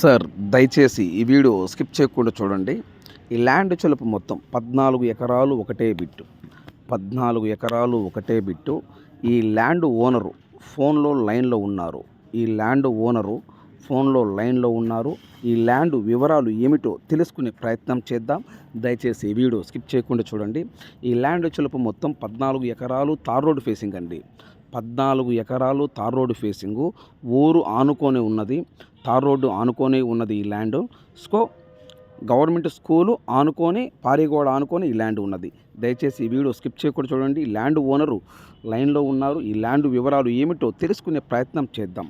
Sir దయచేసి ఈ video skip చేయకుండా చూడండి. ఈ ల్యాండ్ చెలుపు మొత్తం పద్నాలుగు ఎకరాలు ఒకటే బిట్టు. పద్నాలుగు ఎకరాలు ఒకటే బిట్టు. ఈ ల్యాండ్ ఓనరు ఫోన్లో లైన్లో ఉన్నారు. ఈ ల్యాండ్ ఓనరు ఫోన్లో లైన్లో ఉన్నారు. ఈ ల్యాండ్ వివరాలు ఏమిటో తెలుసుకునే ప్రయత్నం చేద్దాం. దయచేసి వీడియో స్కిప్ చేయకుండా చూడండి. ఈ ల్యాండ్ చెలుపు మొత్తం పద్నాలుగు ఎకరాలు తార్ రోడ్ ఫేసింగ్ అండి. పద్నాలుగు ఎకరాలు తార్ రోడ్డు ఫేసింగు. ఊరు ఆనుకొని ఉన్నది. తార్ రోడ్డు ఆనుకొని ఉన్నది ఈ ల్యాండ్. సో గవర్నమెంట్ స్కూలు ఆనుకొని పారిగోడ ఆనుకొని ఈ ల్యాండ్ ఉన్నది. దయచేసి ఈ వీడియో స్కిప్ చేయకుండా చూడండి. ఈ ల్యాండ్ ఓనరు లైన్లో ఉన్నారు. ఈ ల్యాండ్ వివరాలు ఏమిటో తెలుసుకునే ప్రయత్నం చేద్దాం.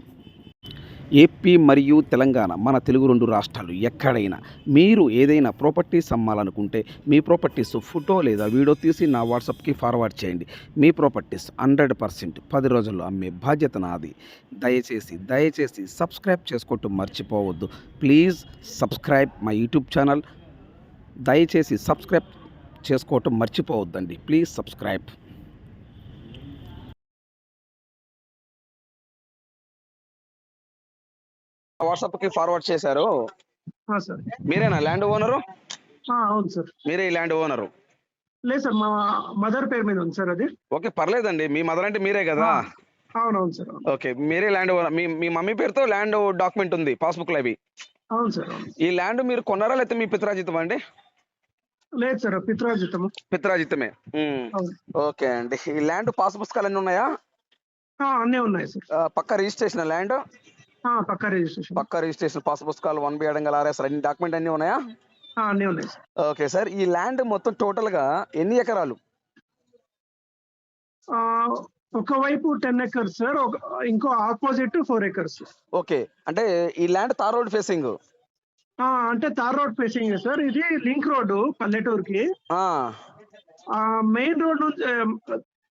ఏపీ మరియు తెలంగాణ మన తెలుగు రెండు రాష్ట్రాలు ఎక్కడైనా. మీరు ఏదైనా ప్రాపర్టీస్ అమ్మాలనుకుంటే మీ ప్రాపర్టీస్ ఫోటో లేదా వీడియో తీసి నా వాట్సాప్కి ఫార్వర్డ్ చేయండి. మీ ప్రాపర్టీస్ హండ్రెడ్ పర్సెంట్ పది రోజుల్లో అమ్మే బాధ్యత నాది. దయచేసి దయచేసి సబ్స్క్రైబ్ చేసుకోవటం మర్చిపోవద్దు. Please subscribe my YouTube channel. దయచేసి సబ్స్క్రైబ్ చేసుకోవటం మర్చిపోవద్దండి. Please subscribe. వాట్సాప్కి ఫార్వర్డ్ చేశారు? మీరేనా? Land owner? అవును సార్. మీరే ల్యాండ్ ఓనరు? లేదు సార్. మా మదర్ పేరు మీద ఉంది సార్ అది. ఓకే పర్లేదండి. మీ మదర్ అంటే మీరే కదా? అవునవును సార్. ఓకే మీరే ల్యాండ్ ఓనర్. మీ మీ మమ్మీ పేరుతో ల్యాండ్ డాక్యుమెంట్ ఉంది పాస్బుక్లో అవి అవును సార్. ఈ ల్యాండ్ మీరు కొన్నారా లేకపోతే మీ పిత్రాజితం అండి? లేదు సార్. పిత్రాజితము. పిత్రాజితమే. ఓకే అండి. ఈ ల్యాండ్ పాస్ పుస్తకాలు అన్నీ ఉన్నాయా అన్నీ ఉన్నాయి సార్. పక్క రిజిస్ట్రేషన్ ల్యాండ్? పక్కా రిజిస్ట్రేషన్. పక్క రిజిస్ట్రేషన్ పాస్ పుస్తకాలు వన్ బి అడంగల్ ఆర్ఎస్ అన్ని డాక్యుమెంట్ అన్నీ ఉన్నాయా? అన్నీ ఉన్నాయి ఓకే సార్. ఈ ల్యాండ్ మొత్తం టోటల్గా ఎన్ని ఎకరాలు? ఆ, ఒకవైపు టెన్ ఎకర్స్ సార్. ఇంకో ఆపోజిట్ ఫోర్ ఎకర్స్. ఓకే అంటే ఈ ల్యాండ్ తార్ రోడ్ ఫేసింగ్? అంటే తార్ రోడ్ ఫేసింగ్ సార్. ఇది లింక్ రోడ్ పల్లెటూరుకి. మెయిన్ రోడ్ నుంచి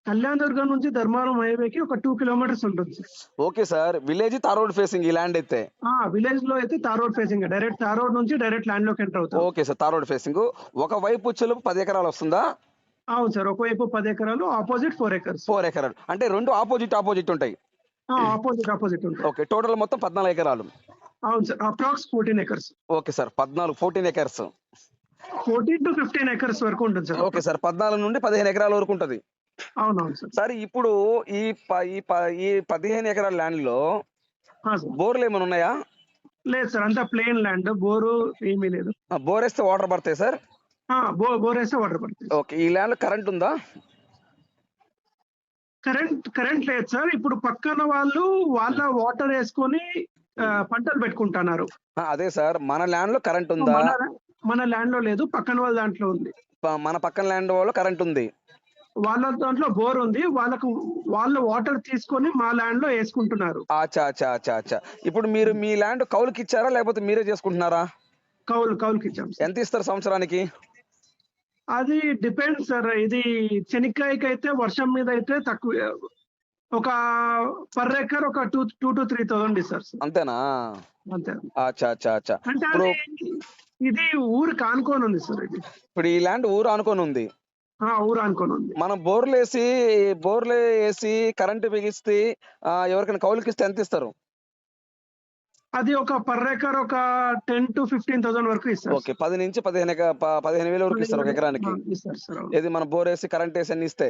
కళ్యాణ్ దుర్గం నుంచి ధర్మారం హైవేకి ఒక టూ కిలోమీటర్స్ ఉంటుంది. Sir okay sir village tar road facing ఈ ల్యాండ్ అయితే? ఆ విలేజ్లో అయితే tar road facing direct tar road నుంచి డైరెక్ట్ ల్యాండ్లోకి ఎంటర్ అవుతాం. Okay sir tar road facing. ఒక వైపు చెలుపు పది ఎకరాలు వస్తుందా? అవును సార్ ఒకవైపు పది ఎకరాలు ఆపోజిట్ ఫోర్ ఎకర్స్. ఫోర్ ఎకరాలు. అంటే రెండు ఆపోజిట్ ఆపోజిట్ ఉంటాయి. ఆపోజిట్ ఆపోజిట్ ఉంటుంది ఓకే టోటల్ మొత్తం పద్నాలుగు ఎకరాలు. అవును sir approx fourteen acres. Okay sir పద్నాలుగు fourteen acres. Fourteen to fifteen acres వరకు ఉంటుంది సార్. ఓకే సార్ పద్నాలుగు నుండి పదిహేను ఎకరాల వరకు ఉంటుంది. అవునవును సార్. సార్ ఇప్పుడు ఈ ఈ ఈ పదిహేను ఎకరాల ల్యాండ్లో బోర్లు ఏమైనా ఉన్నాయా? లేదు సార్ అంతా ప్లేన్ ల్యాండ్ బోరు ఏమీ లేదు. బోర్ వేస్తే వాటర్ పడతాయి సార్? బోర్ వేస్తే వాటర్ పడుతుంది ఓకే ఈ ల్యాండ్ కరెంట్ ఉందా? కరెంట్ కరెంట్ లేదు సార్. ఇప్పుడు పక్కన వాళ్ళు వాళ్ళ వాటర్ వేసుకొని పంటలు పెట్టుకుంటున్నారు. అదే సార్ మన ల్యాండ్లో కరెంట్ ఉందా? మన ల్యాండ్లో లేదు పక్కన వాళ్ళ దాంట్లో ఉంది. మన పక్కన ల్యాండ్ వాళ్ళు కరెంట్ ఉంది. వాళ్ళ దాంట్లో బోర్ ఉంది. వాళ్ళకు వాళ్ళు వాటర్ తీసుకొని మా ల్యాండ్లో వేసుకుంటున్నారు ఇప్పుడు మీరు మీ ల్యాండ్ కౌలుకి ఇచ్చారా? లేకపోతే మీరే చేసుకుంటున్నారా? కౌలు కౌలుకి ఇచ్చాం. ఎంత ఇస్తారు సంవత్సరానికి? అది డిపెండ్ సార్. ఇది చెనిక్కాయకి అయితే వర్షం మీద అయితే తక్కువ ఒక పర్ ఎకర్ ఒక two two to three thousand ఇస్తారు సార్. అంతేనా? అంతే. అచ్చా అచ్చా అచ్చా అంటే ఇప్పుడు అది ఇది ఊరు కానుకొని ఉంది సార్ ఇది. ఇప్పుడు ఈ ల్యాండ్ ఊరు అనుకొని ఉంది. ఊరు అనుకొని ఉంది. మనం బోర్లు వేసి బోర్లు వేసి కరెంటు బిగిస్తే ఎవరికైనా కౌలుకి ఇస్తే ఎంత ఇస్తారు? అది ఒక పర్ ఎకర్ ఒక టెన్ టు ఫిఫ్టీన్ థౌసండ్ వరకు ఇస్తారు ఓకే పది నుంచి పదిహేను పదిహేను వేల వరకు ఇస్తారు ఒక ఎకరానికి. ఏది మన బోర్ వేసి కరెంట్ వేసి అన్ని ఇస్తే?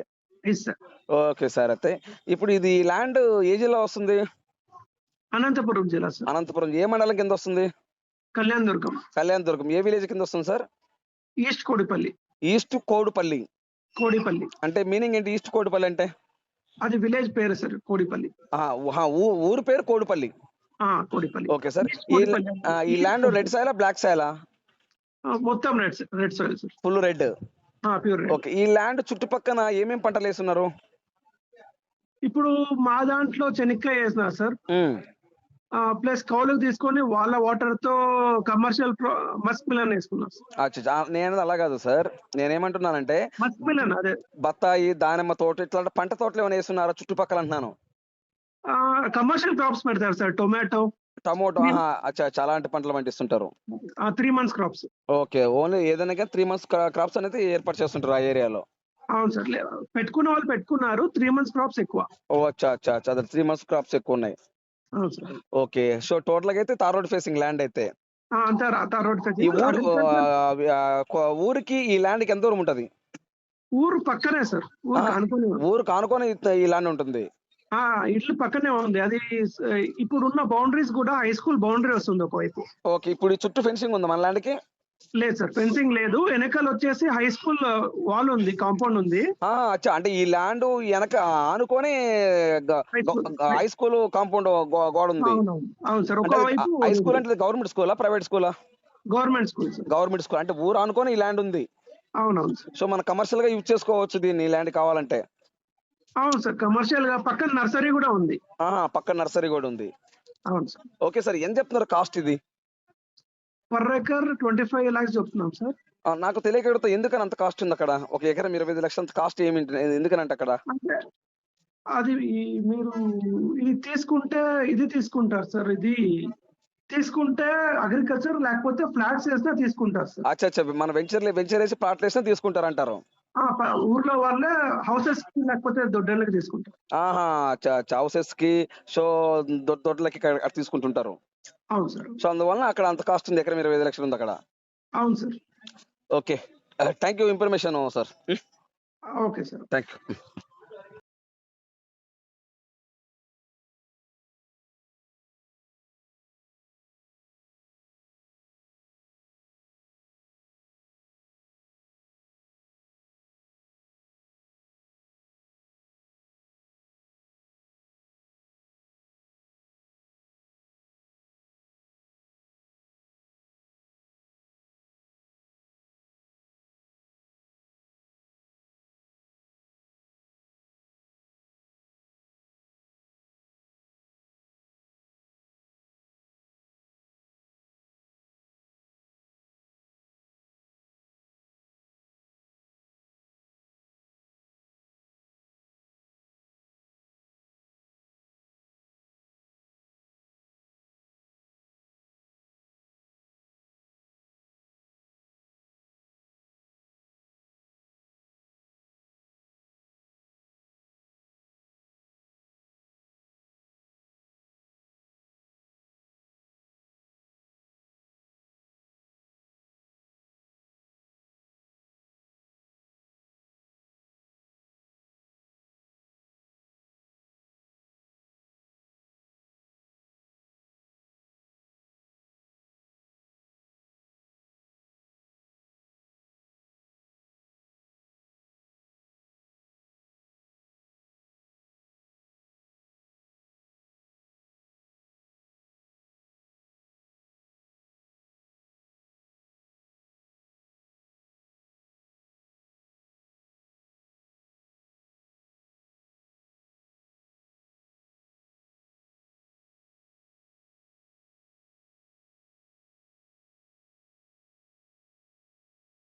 ఓకే సార్ అయితే ఇప్పుడు ఇది ల్యాండ్ ఏ జిల్లా వస్తుంది? అనంతపురం జిల్లా సార్. అనంతపురం ఏ మండలం కింద వస్తుంది? కళ్యాణ్ దుర్గం కళ్యాణ్ దుర్గం ఏ విలేజ్ కింద వస్తుంది sir? East Kodipalli. East Kodupalli. Kodipalli. అంటే మీనింగ్ ఏంటి? ఈస్ట్ కోడుపల్లి అంటే? అది విలేజ్ పేరు సార్ కోడిపల్లి. ఊరు పేరు కోడుపల్లి. కోడిపల్లి. Okay sir. ఈ ల్యాండ్ రెడ్ సాయలా బ్లాక్ సాయలా? మొత్తం red red soil sir. Full red. Pure okay ఈ ల్యాండ్ చుట్టుపక్కన ఏమేం పంటలు వేస్తున్నారు? ఇప్పుడు మా దాంట్లో చెనిక్కాయ వేసినారు సార్. ప్లస్ కౌలుకు తీసుకొని వాళ్ళ వాటర్తో కమర్షియల్ మస్క్ మిలన్ అచ్చా. నేను అలా కాదు సార్. నేనేమంటున్నానంటే మస్క్ మిలన్ అదే. బత్తాయి దానిమ్మ తోట ఇట్లాంటి పంట తోటలు ఏమైనా వేస్తున్నారా చుట్టుపక్కల అంటున్నాను? కమర్షియల్ క్రాప్స్ పెడతారు సార్. టొమాటో టమోటో అచ్చా అలాంటి పంటలు పండిస్తుంటారు. Three months crops okay. Only ఏదైనా త్రీ మంత్స్ క్రాప్స్ అనేది ఏర్పాటు చేస్తుంటారు ఆ ఏరియాలో. అవును సార్. పెట్టుకున్న వాళ్ళు పెట్టుకున్నారు. త్రీ మంత్స్ క్రాప్స్ ఎక్కువ. ఓ అచ్చా అచ్చా త్రీ మంత్స్ క్రాప్స్ ఎక్కువ ఉన్నాయి. ఓకే. సో టోటల్గా అయితే తార్ రోడ్ ఫేసింగ్ ల్యాండ్ అయితే. ఈ ఊరు ఊరికి ఈ ల్యాండ్కి ఎంత దూరం ఉంటది? ఊరు పక్కనే సార్. ఊరు కానుకొని ఈ- ల్యాండ్ ఉంటుంది. ఆ ఇల్లు పక్కనే ఉంది. అది ఇప్పుడు ఉన్న బౌండరీస్ కూడా హై స్కూల్ బౌండరీ వస్తుంది ఒకవైపు. ఓకే. ఇప్పుడు చుట్టూ ఫెన్సింగ్ ఉంది మన ల్యాండ్కి లేదు సార్ ఫెన్సింగ్ లేదు. వెనకాల వచ్చేసి హై స్కూల్ వాల్ ఉంది కాంపౌండ్ ఉంది. అచ్చా. అంటే ఈ ల్యాండ్ వెనక ఆనుకొని. హై స్కూల్ కాంపౌండ్ గోడ ఉంది. అవును సార్ ఒకవైపు హై స్కూల్ అంటే గవర్నమెంట్ స్కూలా ప్రైవేట్ స్కూలా గవర్నమెంట్ స్కూల్ గవర్నమెంట్ స్కూల్. అంటే ఊరు ఆనుకొని ఈ ల్యాండ్ ఉంది. అవునవును సో మనం కమర్షియల్గా యూజ్ చేసుకోవచ్చు దీన్ని ల్యాండ్ కావాలంటే. అవును సార్ కమర్షియల్గా పక్కన నర్సరీ కూడా ఉంది. పక్కన నర్సరీ కూడా ఉంది. అవును సార్. ఓకే సార్ ఎంత చెప్తున్నారు కాస్ట్ ఇది? Per acre twenty five lakhs చెప్తున్నాం సార్. నాకు తెలియక అడుగుతా ఎందుకని అంత కాస్ట్ ఉంది అక్కడ? ఒక ఎకరం ఇరవై ఐదు లక్షల కాస్ట్ ఏమి ఎందుకనంటే అక్కడ? అది మీరు ఇది తీసుకుంటే ఇది తీసుకుంటారు సార్. ఇది తీసుకుంటే అగ్రికల్చర్ లేకపోతే ఫ్లాట్స్ వేస్తే తీసుకుంటారు సార్. అచ్చా అచ్చా. మన వెంచర్ వెంచర్ వేసి ప్లాట్లు వేసినా తీసుకుంటారంటారు. ఆ, ప- ఊర్లో వాళ్ళే హౌసెస్ లేకపోతే దొడ్డలకి తీసుకుంటారు. ఆహా అచ్చా అచ్చా. హౌసెస్కి సో దొడ్లకి తీసుకుంటుంటారు. అవును సార్ సో అందువల్ల అక్కడ అంత కాస్ట్ ఉంది ఎకరం ఇరవై ఐదు లక్షలు ఉంది అక్కడ. అవును sir. Okay. Thank you information sir okay sir. Thank you